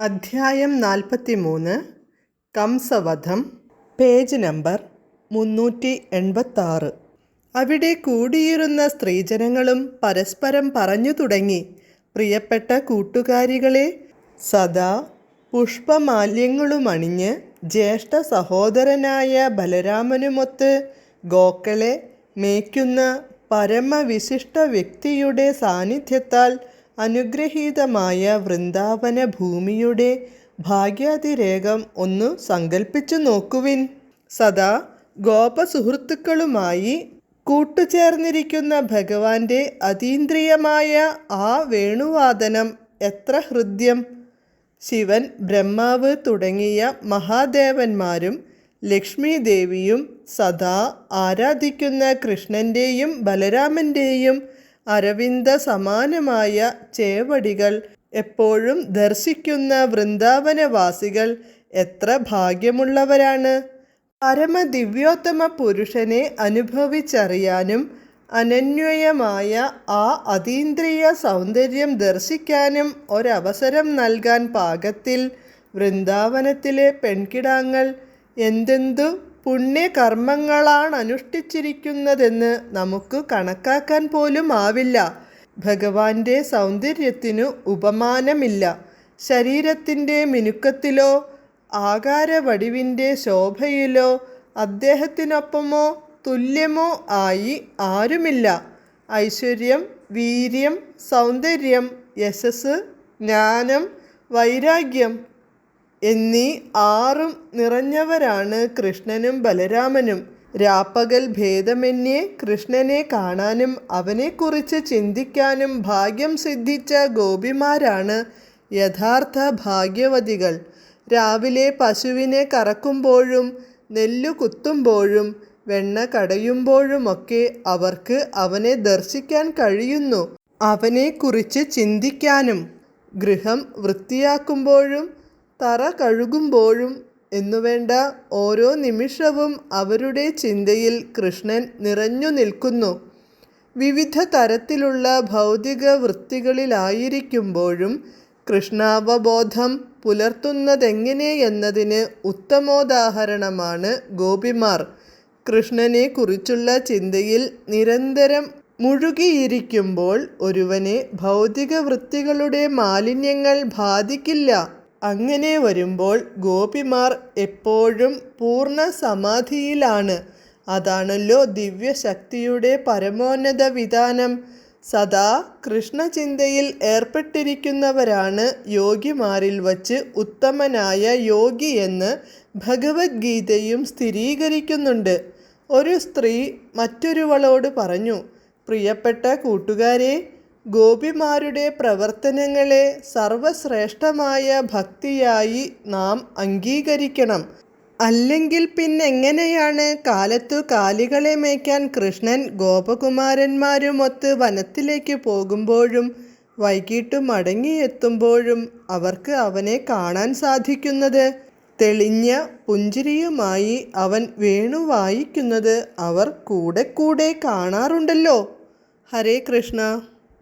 അധ്യായം നാൽപ്പത്തി മൂന്ന് കംസവധം പേജ് നമ്പർ മുന്നൂറ്റി എൺപത്താറ് അവിടെ കൂടിയിരുന്ന സ്ത്രീജനങ്ങളും പരസ്പരം പറഞ്ഞു തുടങ്ങി പ്രിയപ്പെട്ട കൂട്ടുകാരികളെ സദാ പുഷ്പമാല്യങ്ങളുമണിഞ്ഞ് ജ്യേഷ്ഠ സഹോദരനായ ബലരാമനുമൊത്ത് ഗോക്കളെ മേയ്ക്കുന്ന പരമവിശിഷ്ട വ്യക്തിയുടെ സാന്നിധ്യത്താൽ അനുഗ്രഹീതമായ വൃന്ദാവന ഭൂമിയുടെ ഭാഗ്യാതിരേകം ഒന്ന് സങ്കല്പിച്ചു നോക്കുവിൻ. സദാ ഗോപസുഹൃത്തുക്കളുമായി കൂട്ടുചേർന്നിരിക്കുന്ന ഭഗവാന്റെ അതീന്ദ്രിയമായ ആ വേണുവാദനം എത്ര ഹൃദ്യം. ശിവൻ ബ്രഹ്മാവ് തുടങ്ങിയ മഹാദേവന്മാരും ലക്ഷ്മി ദേവിയും സദാ ആരാധിക്കുന്ന കൃഷ്ണന്റെയും ബലരാമന്റെയും അരവിന്ദ സമാനമായ ചേവടികൾ എപ്പോഴും ദർശിക്കുന്ന വൃന്ദാവനവാസികൾ എത്ര ഭാഗ്യമുള്ളവരാണ്. പരമദിവ്യോത്തമ പുരുഷനെ അനുഭവിച്ചറിയാനും അനന്വയമായ ആ അതീന്ദ്രിയ സൗന്ദര്യം ദർശിക്കാനും ഒരവസരം നൽകാൻ പാകത്തിൽ വൃന്ദാവനത്തിലെ പെൺകിടാങ്ങൾ എന്തെന്തു പുണ്യകർമ്മങ്ങളാണ് അനുഷ്ഠിച്ചിരിക്കുന്നതെന്ന് നമുക്ക് കണക്കാക്കാൻ പോലും ആവില്ല. ഭഗവാന്റെ സൗന്ദര്യത്തിനു ഉപമാനമില്ല. ശരീരത്തിന്റെ മിനുക്കത്തിലോ ആകാരവടിവിന്റെ ശോഭയിലോ അദ്ദേഹത്തിനൊപ്പമോ തുല്യമോ ആയി ആരുമില്ല. ഐശ്വര്യം വീര്യം സൗന്ദര്യം യശസ് ജ്ഞാനം വൈരാഗ്യം എന്നീ ആറും നിറഞ്ഞവരാണ് കൃഷ്ണനും ബലരാമനും. രാപ്പകൽ ഭേദമന്യേ കൃഷ്ണനെ കാണാനും അവനെക്കുറിച്ച് ചിന്തിക്കാനും ഭാഗ്യം സിദ്ധിച്ച ഗോപിമാരാണ് യഥാർത്ഥ ഭാഗ്യവതികൾ. രാവിലെ പശുവിനെ കറക്കുമ്പോഴും നെല്ലു കുത്തുമ്പോഴും വെണ്ണ കടയുമ്പോഴുമൊക്കെ അവർക്ക് അവനെ ദർശിക്കാൻ കഴിയുന്നു. അവനെക്കുറിച്ച് ചിന്തിക്കാനും ഗൃഹം വൃത്തിയാക്കുമ്പോഴും തറ കഴുകുമ്പോഴും എന്നുവേണ്ട ഓരോ നിമിഷവും അവരുടെ ചിന്തയിൽ കൃഷ്ണൻ നിറഞ്ഞു നിൽക്കുന്നു. വിവിധ തരത്തിലുള്ള ഭൗതിക വൃത്തികളിലായിരിക്കുമ്പോഴും കൃഷ്ണാവബോധം പുലർത്തുന്നതെങ്ങനെയെന്നതിന് ഉത്തമോദാഹരണമാണ് ഗോപിമാർ. കൃഷ്ണനെക്കുറിച്ചുള്ള ചിന്തയിൽ നിരന്തരം മുഴുകിയിരിക്കുമ്പോൾ ഒരുവനെ ഭൗതിക വൃത്തികളുടെ മാലിന്യങ്ങൾ ബാധിക്കില്ല. അങ്ങനെ വരുമ്പോൾ ഗോപിമാർ എപ്പോഴും പൂർണ സമാധിയിലാണ് അതാണല്ലോ ദിവ്യശക്തിയുടെ പരമോന്നത വിധാനം സദാ കൃഷ്ണചിന്തയിൽ ഏർപ്പെട്ടിരിക്കുന്നവരാണ് യോഗിമാരിൽ വച്ച് ഉത്തമനായ യോഗി എന്ന് ഭഗവത്ഗീതയും സ്ഥിരീകരിക്കുന്നുണ്ട്. ഒരു സ്ത്രീ മറ്റൊരുവളോട് പറഞ്ഞു പ്രിയപ്പെട്ട കൂട്ടുകാരെ ഗോപിമാരുടെ പ്രവർത്തനങ്ങളെ സർവശ്രേഷ്ഠമായ ഭക്തിയായി നാം അംഗീകരിക്കണം. അല്ലെങ്കിൽ പിന്നെങ്ങനെയാണ് കാലത്തു കാലികളെ മേയ്ക്കാൻ കൃഷ്ണൻ ഗോപകുമാരന്മാരുമൊത്ത് വനത്തിലേക്ക് പോകുമ്പോഴും വൈകിട്ട് മടങ്ങിയെത്തുമ്പോഴും അവർക്ക് അവനെ കാണാൻ സാധിക്കുന്നത്? തെളിഞ്ഞ പുഞ്ചിരിയുമായി അവൻ വേണു വായിക്കുന്നത് അവർ കൂടെ കൂടെ കാണാറുണ്ടല്ലോ. ഹരേ കൃഷ്ണ.